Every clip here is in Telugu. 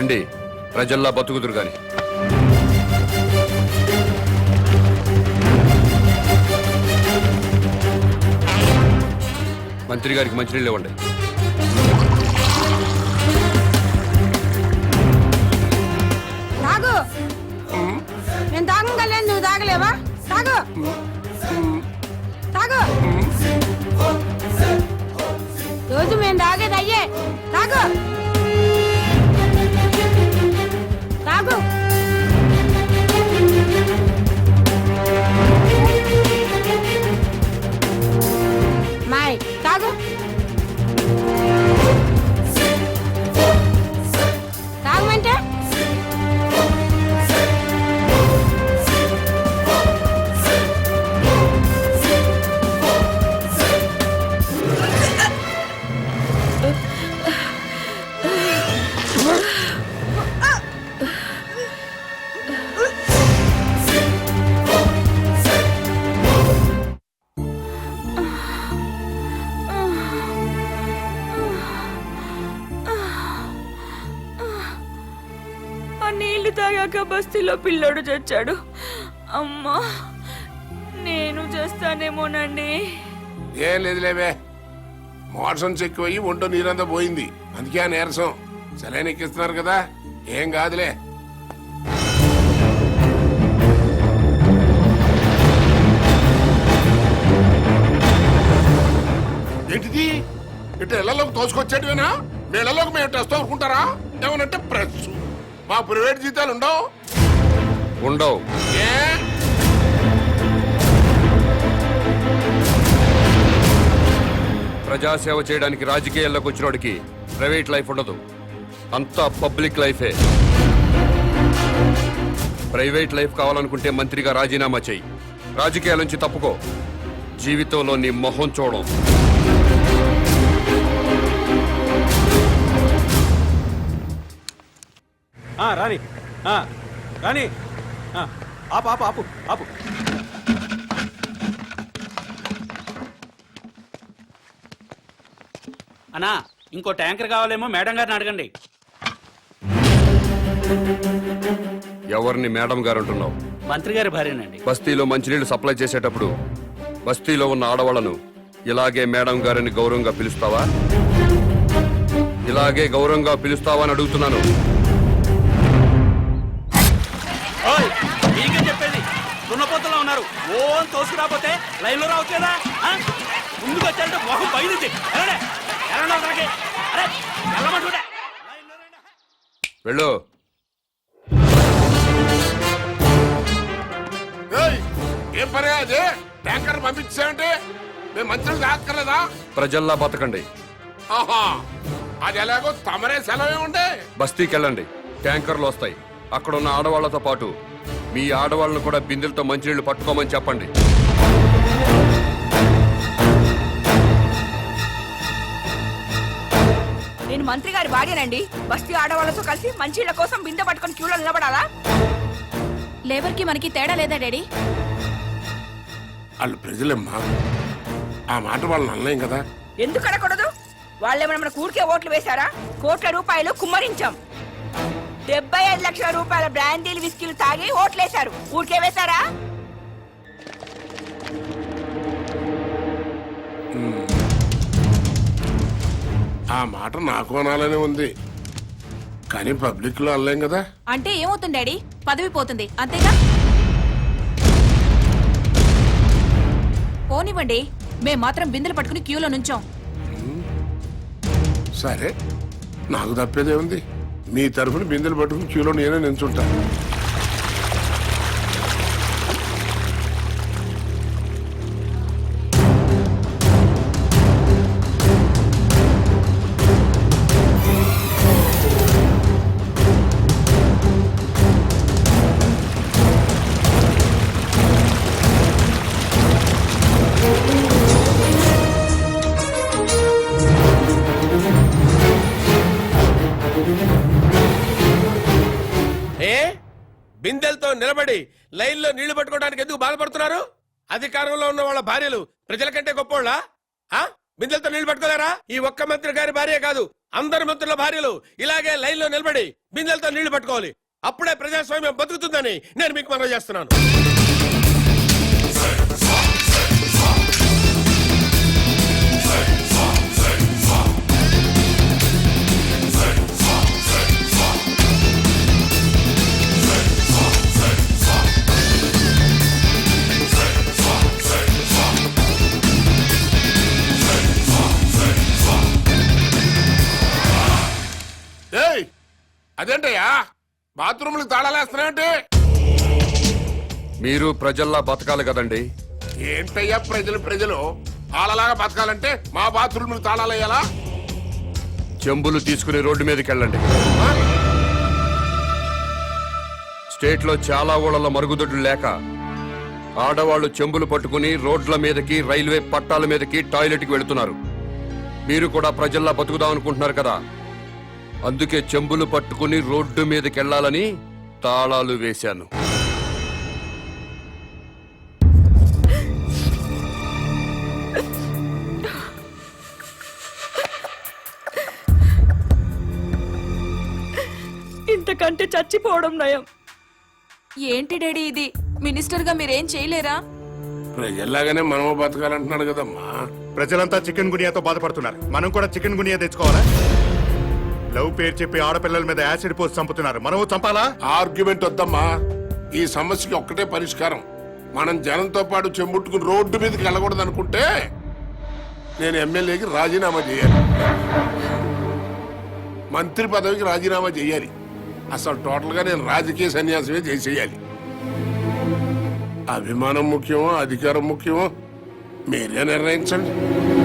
రండి. ప్రజల్లా బతుకుదురు గాని. మంత్రి గారికి మంచినీళ్ళు ఇవ్వండి తాగు నేను తాగలేదు నువ్వు తాగలేవా? తాగు. తాగు. రోజు మేము తాగేది అయ్యే. తాగు. ఆ తాగాక బస్తీలో పిల్లోడు చచ్చాడు. అమ్మా నేను చేస్తానేమోనండి. ఏం లేదు లేవే చెక్కు అయ్యి ఒంటో నీరంతా పోయింది. అందుకే ఆ నీరసం. సెలైన్ ఎక్కిస్తున్నారు కదా. ఏం కాదులే. ఏంటిది? ఇటు ఇళ్ళలోకి తోసుకొచ్చేటివేనా? మీ ఇళ్ళలోకి మేము టెస్ట్ అనుకుంటారా? ఏమనంటే ప్రెస్ మా ప్రైవేట్ జీతాలు ఉండవు. ఉండవు. ఏ? ప్రజాసేవ చేయడానికి రాజకీయాల్లోకి వచ్చినోడికి ప్రైవేట్ లైఫ్ ఉండదు. అంతా పబ్లిక్ లైఫే. ప్రైవేట్ లైఫ్ కావాలనుకుంటే మంత్రిగా రాజీనామా చెయ్యి రాజకీయాల నుంచి తప్పుకో. జీవితంలో నీ మొహం చూడం. రాని. ఆ, రాని. ఆ, ఆపు ఆపు ఆపు ఆపు. అన్నా ఇంకో ట్యాంకర్ కావాలేమో మేడం గారిని అడగండి. ఎవరిని మేడం గారు అంటున్నావు? మంత్రి గారి భార్యనండి. బస్తీలో మంచినీళ్ళు సప్లై చేసేటప్పుడు బస్తీలో ఉన్న ఆడవాళ్ళను ఇలాగే మేడం గారిని గౌరవంగా పిలుస్తావా? ఇలాగే గౌరవంగా పిలుస్తావా అని అడుగుతున్నాను. దున్నపోతలో ఉన్నారు. ఓ అని తోసుకురాపోతే లైన్లో రావచ్చు కదా ఆ? ముందుకు వచ్చారంటే మొహం బయలుది ఎలాడే అరే వెళ్ళమంటుండే లైన్లో. వెళ్ళు. ఏయ్, ఏం పని అది? ట్యాంకర్ పంపించామంటే మేము మంచిగా తాక్కర్లేదా ప్రజల్లా బతకండి. ఆహా అది ఎలాగో తమరే సెలవే ఉండే బస్తీకి వెళ్ళండి ట్యాంకర్లు వస్తాయి. అక్కడ ఉన్న ఆడవాళ్ళతో పాటు మీ ఆడవాళ్ళను కూడా బిందెలతో మంచినీళ్ళు పట్టుకోమని చెప్పండి. నేను మంత్రి గారి భార్యనండి. బస్తీ ఆడవాళ్ళతో కలిసి మంచిళ్ళ కోసం బిందె పట్టుకొని క్యూలో నిలబడాలా? లేబర్కి మనకి తేడా లేదా డాడీ? వాళ్ళు ప్రజలమ్మా. ఆ మాట వాళ్ళని అనలేం కదా. ఎందుకు అడగకూడదు? వాళ్ళేమైనా మన ఊరికే ఓట్లు వేశారా? కోట్ల రూపాయలు కుమ్మరించాం. డెబ్బై ఐదు లక్షల రూపాయల బ్రాందీలు విస్కీలు తాగి ఓట్లేశారు. ఊరికే వేశారా? ఆ మాట నాకు అనాలనే ఉంది. కానీ పబ్లిక్లో అనలేం కదా? అంటే ఏమవుతుంది డాడీ? పదవి పోతుంది అంతేగా? పోనివ్వండి మేం మాత్రం బిందెలు పట్టుకుని క్యూలో నుంచోం. సరే నాకు తప్పేదే ఉంది మీ తరఫున బిందెలు పట్టుకుని క్యూలో నేనే నించుంటాను నిలబడి లైన్లో నీళ్ళు పట్టుకోవడానికి ఎందుకు బాధపడుతున్నారు? అధికారంలో ఉన్న వాళ్ళ భార్యలు ప్రజల కంటే గొప్పోళ్ళా? ఆ? బిందెలతో నీళ్ళు పట్టుకోలేరా? ఈ ఒక్క మంత్రి గారి భార్య కాదు అందరి మంత్రుల భార్యలు ఇలాగే లైన్లో నిలబడి బిందెలతో నీళ్ళు పట్టుకోవాలి. అప్పుడే ప్రజాస్వామ్యం బతుకుతుందని నేను మీకు మనం చేస్తున్నాను. అదేంటయ్యా? బాత్రూమ్లకు తాళాలేస్తున్నాయంటే మీరు ప్రజల్లా బతకాలి కదండి. ఏంటయ్యా ప్రజలు ప్రజలు? వాళ్ళలాగా బతకాలంటే మా బాత్రూమ్లకు తాళాలేయాలా చెంబులు తీసుకుని రోడ్డు మీదకి వెళ్ళండి స్టేట్లో చాలా ఊళ్ళలో మరుగుదొడ్లు లేక ఆడవాళ్ళు చెంబులు పట్టుకుని రోడ్ల మీదకి రైల్వే పట్టాల మీదకి టాయిలెట్కి వెళుతున్నారు. మీరు కూడా ప్రజల్లా బతుకుదాం అనుకుంటున్నారు కదా. అందుకే చెంబులు పట్టుకుని రోడ్డు మీదకి వెళ్ళాలని తాళాలు వేశాను. ఇంతకంటే చచ్చిపోవడం నయం. ఏంటి డాడీ ఇది? మినిస్టర్గా మీరేం చేయలేరా? ప్రజల్లాగానే మనము బతకాలంటున్నాడు కదమ్మా. ప్రజలంతా చికెన్ గునియాతో బాధపడుతున్నారు. మనం కూడా చికెన్ గునియా తెచ్చుకోవాలా? లవ్ పేరు చెప్పి ఆడపిల్లల మీద యాసిడ్ పోసి చంపుతున్నారు. మనము చంపాలా? ఆర్గ్యుమెంట్ వద్దమ్మా. ఈ సమస్యకి ఒక్కటే పరిష్కారం. మనం జనంతో పాటు చెంబుట్టుకుని రోడ్డు మీదకి వెళ్ళకూడదు అనుకుంటే నేను ఎమ్మెల్యేకి రాజీనామా చేయాలి. మంత్రి పదవికి రాజీనామా చేయాలి. అసలు టోటల్గా నేను రాజకీయ సన్యాసమే చేసేయాలి. అభిమానం ముఖ్యమో అధికారం ముఖ్యమో మీరే నిర్ణయించండి.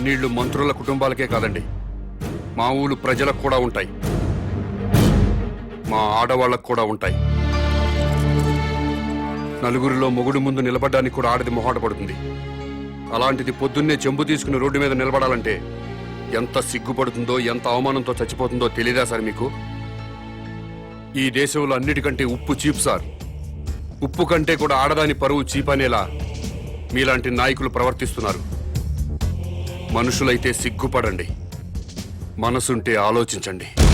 కన్నీళ్ళు మంత్రుల కుటుంబాలకే కాదండి. మా ఊరు ప్రజలకు కూడా ఉంటాయి. మా ఆడవాళ్ళకు కూడా ఉంటాయి. నలుగురిలో మొగుడు ముందు నిలబడడానికి కూడా ఆడది మొహాటపడుతుంది అలాంటిది పొద్దున్నే చెంబు తీసుకుని రోడ్డు మీద నిలబడాలంటే ఎంత సిగ్గుపడుతుందో ఎంత అవమానంతో చచ్చిపోతుందో తెలియదా సార్ మీకు? ఈ దేశంలో అన్నిటికంటే ఉప్పు చీప్ సార్. ఉప్పు కంటే కూడా ఆడదాని పరువు చీప్ అనేలా మీలాంటి నాయకులు ప్రవర్తిస్తున్నారు. మనుషులైతే సిగ్గుపడండి. మనసుంటే ఆలోచించండి.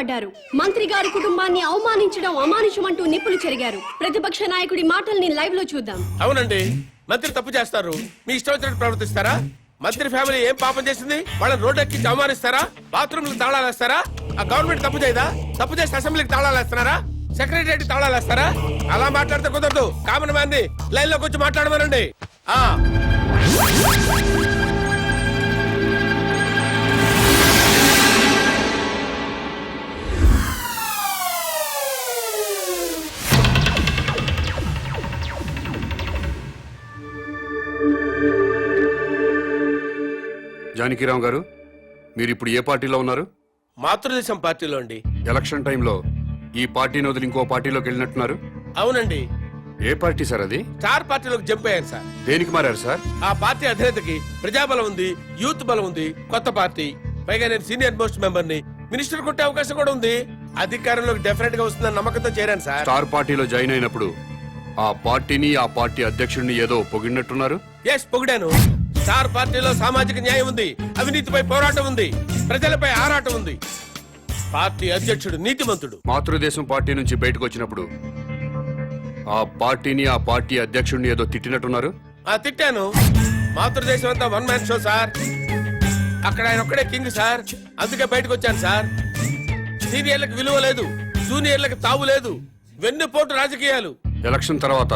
నాయకుడు మంత్రి గారి కుటుంబాన్ని అవమానించడం అమానుషమంటూ నిప్పులు చెరిగారు. ప్రతిపక్ష నాయకుడి మాటల్ని లైవ్లో చూద్దాం. అవునండి. మంత్రి తప్పు చేస్తారు. మీ ఇష్టం వచ్చినట్టు ప్రవర్తిస్తారా? మంత్రి ఫ్యామిలీ ఏం పాపం చేసింది? వాళ్ళని రోడ్డు ఎక్కి అవమానిస్తారా? బాత్రూమ్లకు తాళాలు వేస్తారా? ఆ గవర్నమెంట్ తప్పు చేయదా? తప్పు చేసి అసెంబ్లీకి తాళాలేస్తున్నారా సెక్రటరీ తాళాలేస్తారా అలా మాట్లాడితే కుదరదు. కామన్ మ్యాన్ని లైన్లోకి వచ్చి మాట్లాడమనండి. ఆ. జానకిరామ్ గారు మీరు ఇప్పుడు ఏ పార్టీలో ఉన్నారు? మాతృదేశం పార్టీలో అండి. ఎలక్షన్ టైంలో ఈ పార్టీని వదిలి ఇంకో పార్టీలోకి వెళ్ళినట్టున్నారు? అవునండి. ఏ పార్టీ సార్ అది? స్టార్ పార్టీలోకి జంప్ అయ్యాను సార్. దేనికి మారారు సార్? ఆ పార్టీ అధినేతకి ప్రజాబలం ఉంది యూత్ బలం ఉంది కొత్త పార్టీ. పైగా నేను సీనియర్ మోస్ట్ మెంబర్ని మినిస్టర్ కొట్టే అవకాశం కూడా ఉంది. అధికారంలోకి డెఫినెట్గా వస్తుందని నమ్మకంతో చేరాను సార్. స్టార్ పార్టీలో జాయిన్ అయినప్పుడు ఆ పార్టీని ఆ పార్టీ అధ్యక్షుడిని ఏదో పొగిడినట్టున్నారు? ఎస్ పొగిడాను. స్టార్ పార్టీలో సామాజిక న్యాయం ఉంది అవినీతిపై పోరాటం ఉంది ప్రజలపై ఆరాటం ఉంది. పార్టీ అధ్యక్షుడు నీతిమంతుడు. మాతృదేశం పార్టీ నుంచి బయటకు వచ్చినప్పుడు ఆ పార్టీని ఆ పార్టీ అధ్యక్షుడిని ఏదో తిట్టినట్టున్నారు? ఆ తిట్టాను. మాతృదేశం అంతా వన్ మ్యాన్ షో సార్. అక్కడ ఆయన ఒక్కడే కింగ్ సార్. అందుకే బయటకు వచ్చాను సార్. సీనియర్లకు విలువ లేదు జూనియర్లకు తావు లేదు వెన్నుపోటు రాజకీయాలు. ఎలక్షన్ తర్వాత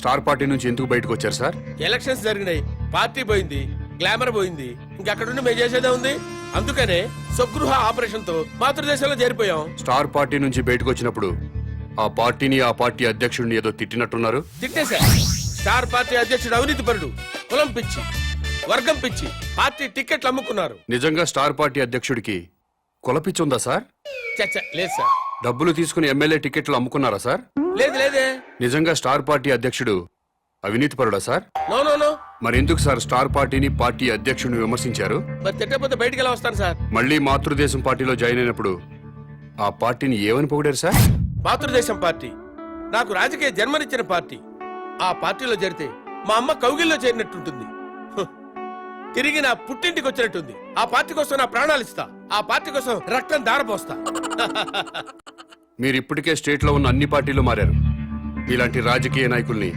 స్టార్ పార్టీ నుంచి ఎందుకు బయటకు వచ్చారు సార్? ఎలక్షన్స్ జరిగినాయి. పార్టీ పోయింది గ్లామర్ పోయింది ఇంకక్కడుండి మేము చేసేదే ఉంది. అందుకనే స్వగృహ ఆపరేషన్తో మాతృదేశంలో చేరిపోయాం. స్టార్ పార్టీ నుంచి బయటకు వచ్చినప్పుడు ఆ పార్టీని ఆ పార్టీ అధ్యక్షుడిని ఏదో తిట్టినట్టున్నారు? తిట్టేశా స్టార్ పార్టీ అధ్యక్షుడు అవినీతి పరుడు కులం పిచ్చి వర్గం పిచ్చి పార్టీ టికెట్లు అమ్ముకున్నారు. నిజంగా స్టార్ పార్టీ అధ్యక్షుడికి కులపిచ్చుందా సార్? చచ్చ లేదు సార్. డబ్బులు తీసుకుని ఎమ్మెల్యే టికెట్లు అమ్ముకున్నారా సార్? లేదు లేదే. నిజంగా స్టార్ పార్టీ అధ్యక్షుడు అవినీతి పరుడా సార్? No no no. మరి ఎందుకు సార్ స్టార్ పార్టీని పార్టీ అధ్యక్షుడిని విమర్శించారు? మరి తిట్టకపోతే బయటికి ఎలా వస్తాను సార్? మళ్ళీ మాతృదేశం పార్టీలో జాయిన్ అయినప్పుడు ఆ పార్టీని ఏమని పొగిడారు సార్? మాతృదేశం పార్టీ. నాకు రాజకీయ జన్మనిచ్చిన పార్టీ. ఆ పార్టీలో చేరితే మా అమ్మ కౌగిల్లో చేరినట్టుంటుంది. తిరిగి నా పుట్టింటికి వచ్చినట్టుంది. ఆ పార్టీ కోసం నా ప్రాణాలు ఇస్తా. ఆ పార్టీ కోసం రక్తం దారపోస్తా మీరు ఇప్పటికే స్టేట్లో ఉన్న అన్ని పార్టీలు మారారు. ఇలాంటి రాజకీయ నాయకుల్ని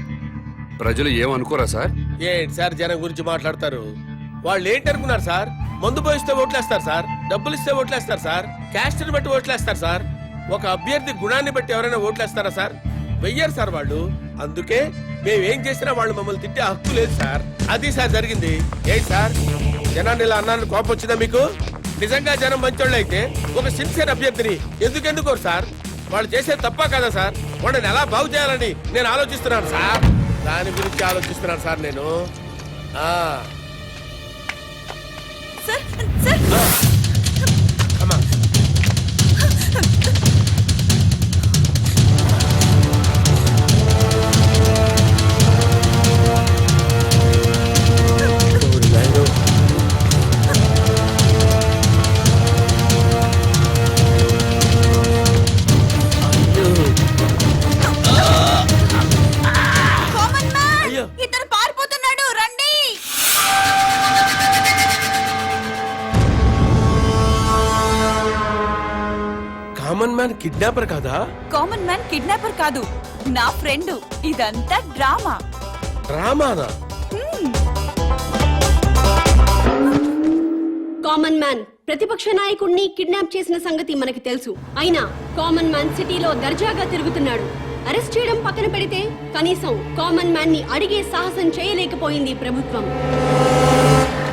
ప్రజలు ఏమనుకోరా సార్? ఏంటి సార్ జనం గురించి మాట్లాడతారు? వాళ్ళు ఏంటి అనుకున్నారు సార్? మందు పోయిస్తే ఓట్లేస్తారు సార్ డబ్బులు ఇస్తే ఓట్లేస్తారు సార్ క్యాస్ట్ బట్టి ఓట్లేస్తారు సార్. ఒక అభ్యర్థి గుణాన్ని బట్టి ఎవరైనా ఓట్లేస్తారా సార్? వెయ్యారు సార్ వాళ్ళు. అందుకే మేమేం చేసినా వాళ్ళు మమ్మల్ని తిట్టే హక్కు లేదు సార్. అది సార్ జరిగింది. ఏంటి సార్? జనాన్ని ఇలా అన్నాను కోపం వచ్చిందా మీకు? నిజంగా జనం మంచోళ్ళు అయితే ఒక సిన్సియర్ అభ్యర్థిని ఎందుకెందుకోరు సార్? వాళ్ళు చేసే తప్ప కదా సార్? వాళ్ళని ఎలా బాగు చేయాలని నేను ఆలోచిస్తున్నాను సార్. దాని గురించి ఆలోచిస్తున్నాను సార్ నేను. Sir sir. కిడ్నాపర్ కాదా? కామన్ మ్యాన్ కిడ్నాపర్ కాదు. నా ఫ్రెండ్ ఇదంతా డ్రామా రామానా కామన్ మ్యాన్ ప్రతిపక్ష నాయకుడిని కిడ్నాప్ చేసిన సంగతి మనకి తెలుసు. అయినా కామన్ మ్యాన్ సిటీలో దర్జాగా తిరుగుతున్నాడు. అరెస్ట్ చేయడం పక్కన పెడితే కనీసం కామన్ మ్యాన్ని అడిగే సాహసం చేయలేకపోయింది ప్రభుత్వం.